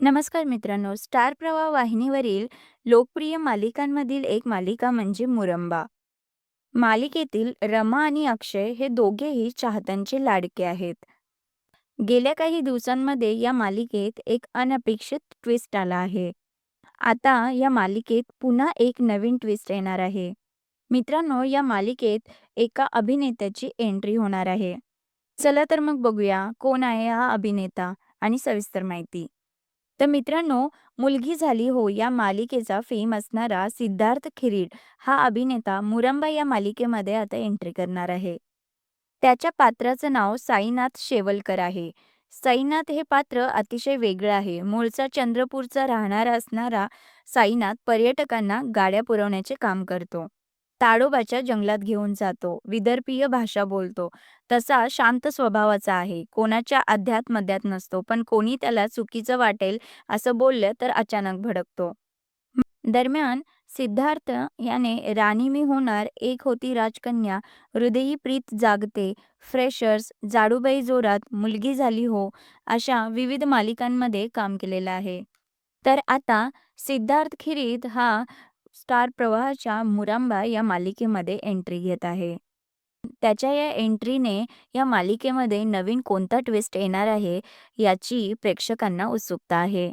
नमस्कार मित्रांनो, स्टार प्रवाह वाहिनीवरील लोकप्रिय मालिकांमधील एक मालिका म्हणजे मुरंबा. मालिकेतील रमा आणि अक्षय हे दोघेही चाहत्यांचे लाडके आहेत. गेल्या काही दिवसांमध्ये या मालिकेत एक अनपेक्षित ट्विस्ट आला आहे. आता या मालिकेत पुन्हा एक नवीन ट्विस्ट येणार आहे. मित्रांनो, या मालिकेत एका अभिनेत्याची एंट्री होणार आहे. चला तर मग बघूया कोण आहे हा अभिनेता आणि सविस्तर माहिती. तर मित्रांनो, मुलगी झाली हो या मालिकेचा फेम असणारा सिद्धार्थ खिरीड हा अभिनेता मुरंबा या मालिकेमध्ये आता एंट्री करणार आहे. त्याच्या पात्राचं नाव साईनाथ शेवलकर आहे. साईनाथ हे पात्र अतिशय वेगळं आहे. मूळचा चंद्रपूरचा राहणारा असणारा साईनाथ पर्यटकांना गाड्या पुरवण्याचे काम करतो. ताडोबाच्या जंगलात घेऊन जातो. विदर्भीय भाषा बोलतो. तसा शांत स्वभावाचा आहे. कोणाच्या अध्यात-मध्यात नसतो. पण कोणी त्याला चुकीचं वाटेल असं बोललं तर अचानक भडकतो. दरम्यान सिद्धार्थ याने राणी मी होणार, एक होती राजकन्या, हृदयी प्रीत जागते, फ्रेशर्स, जाडूबाई जोरात, मुलगी झाली हो अशा विविध मालिकांमध्ये काम केलेलं आहे. तर आता सिद्धार्थ खिरीत हा स्टार प्रवाहाच्या मुरांबा या मालिकेमध्ये एंट्री घेत आहे. त्याच्या या एंट्रीने या मालिकेमध्ये नवीन कोणता ट्विस्ट येणार आहे याची प्रेक्षकांना उत्सुकता आहे.